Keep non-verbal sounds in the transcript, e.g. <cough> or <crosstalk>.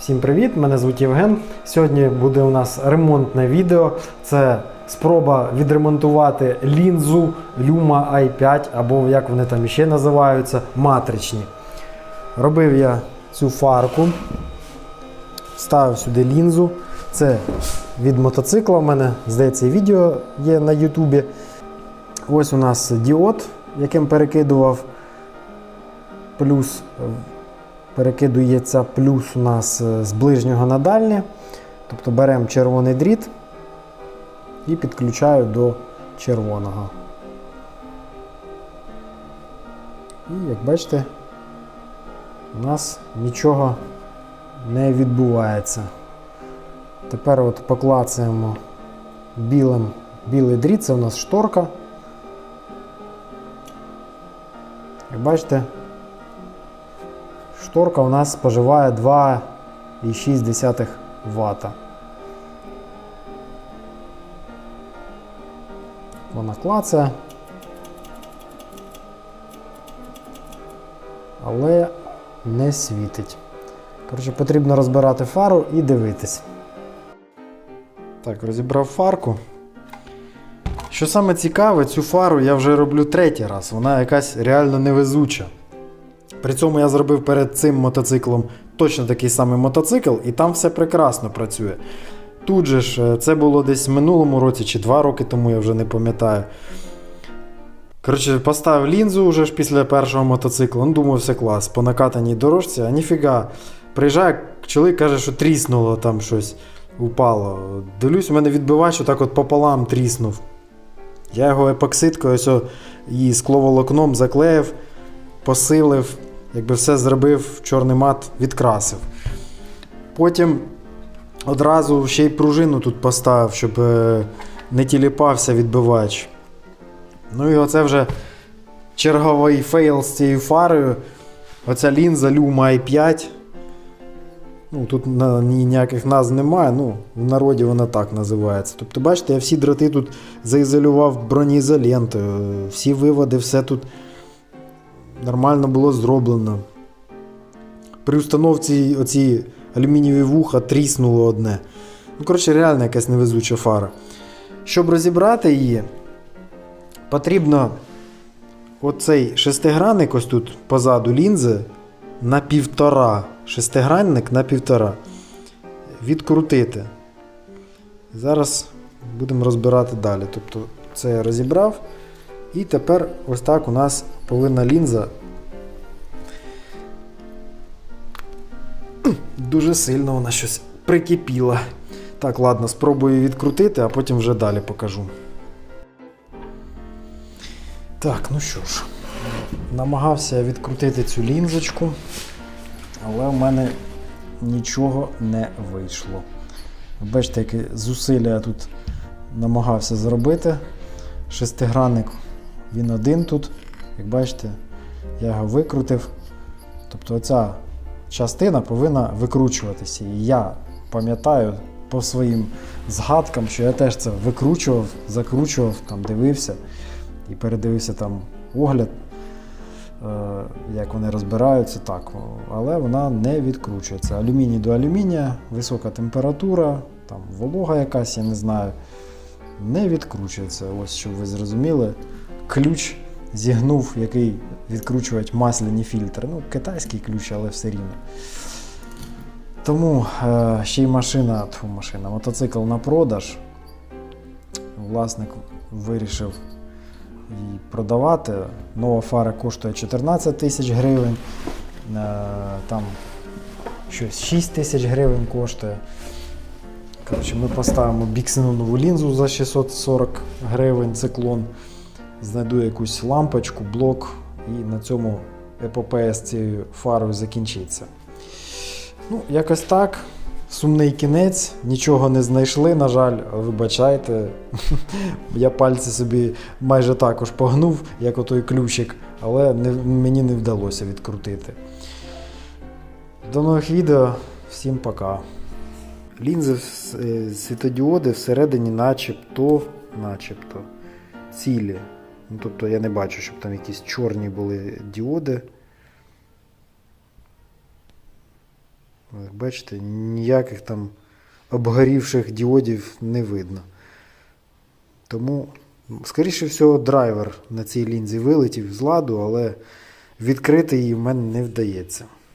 Всім привіт! Мене звуть Євген. Сьогодні буде у нас ремонтне відео. Це спроба відремонтувати лінзу Luma i5 або як вони там ще називаються, матричні. Робив я цю фарку, ставив сюди лінзу. Це від мотоцикла. У мене здається, відео є на Ютубі. Ось у нас діод, яким перекидував плюс перекидується плюс у нас е, з ближнього на дальнє. Тобто беремо червоний дріт і підключаю до червоного. І як бачите, у нас нічого не відбувається. Тепер от поклацаємо білим, білий дріт, це у нас шторка. Як бачите, Шторка у нас споживає 2,6 Вт. Вона клацає. Але не світить. Коротше, потрібно розбирати фару і дивитись. Так, розібрав фарку. Що саме цікаве, цю фару я вже роблю третій раз. Вона якась реально невезуча. При цьому я зробив перед цим мотоциклом точно такий самий мотоцикл, і там все прекрасно працює. Тут же ж е, це було десь в минулому році чи два роки тому, я вже не пам'ятаю. Коротше, поставив лінзу вже ж після першого мотоциклу, ну думав, все клас, по накатаній дорожці, а ніфіга. Приїжджає, чоловік каже, що тріснуло там щось, упало. Дивлюсь, у мене відбивач так от пополам тріснув. Я його епоксидкою ось і скловолокном заклеїв, посилив, якби все зробив, чорний мат відкрасив. Потім одразу ще й пружину тут поставив, щоб е, не тіліпався відбивач. Ну і оце вже черговий фейл з цією фарою. Оця лінза Luma i5. Ну, тут на, ні- ніяких назв немає, ну, в народі вона так називається. Тобто, бачите, я всі дроти тут заізолював бронеізолентою, всі виводи, все тут нормально було зроблено. При установці оці алюмінієві вуха тріснуло одне. Ну, коротше, реально якась невезуча фара. Щоб розібрати її, потрібно оцей шестигранник ось тут позаду лінзи на півтора. Шестигранник на півтора. Відкрутити. Зараз будемо розбирати далі. Тобто це я розібрав. І тепер ось так у нас повинна лінза. <clears throat> Дуже сильно вона щось прикипіла. Так, ладно, спробую відкрутити, а потім вже далі покажу. Так, ну що ж, намагався я відкрутити цю лінзочку, але в мене нічого не вийшло. Бачите, які зусилля я тут намагався зробити. Шестигранник він один тут. Як бачите, я його викрутив. Тобто оця частина повинна викручуватися. І я пам'ятаю по своїм згадкам, що я теж це викручував, закручував, там дивився і передивився там огляд, е, як вони розбираються так. Але вона не відкручується. Алюміній до алюмінія, висока температура, там волога якась, я не знаю. Не відкручується. Ось щоб ви зрозуміли. Ключ зігнув, який відкручувати масляні фільтри. Ну, китайський ключ, але все рівно. Тому е, ще й машина, тьфу, машина, мотоцикл на продаж. Власник вирішив її продавати. Нова фара коштує 14 тисяч гривень. Е, там щось 6 тисяч гривень коштує. Коротше, ми поставимо біксенонову лінзу за 640 гривень циклон. Знайду якусь лампочку, блок, і на цьому епопея з цією фарою закінчиться. Ну, якось так. Сумний кінець, нічого не знайшли, на жаль, вибачайте. <laughs> Я пальці собі майже також погнув, як отой ключик, але не, мені не вдалося відкрутити. До нових відео, всім пока. Лінзи е, світодіоди всередині начебто, начебто цілі. Ну, тобто я не бачу, щоб там якісь чорні були діоди. Як бачите, ніяких там обгорівших діодів не видно. Тому, скоріше всього, драйвер на цій лінзі вилетів з ладу, але відкрити її в мене не вдається.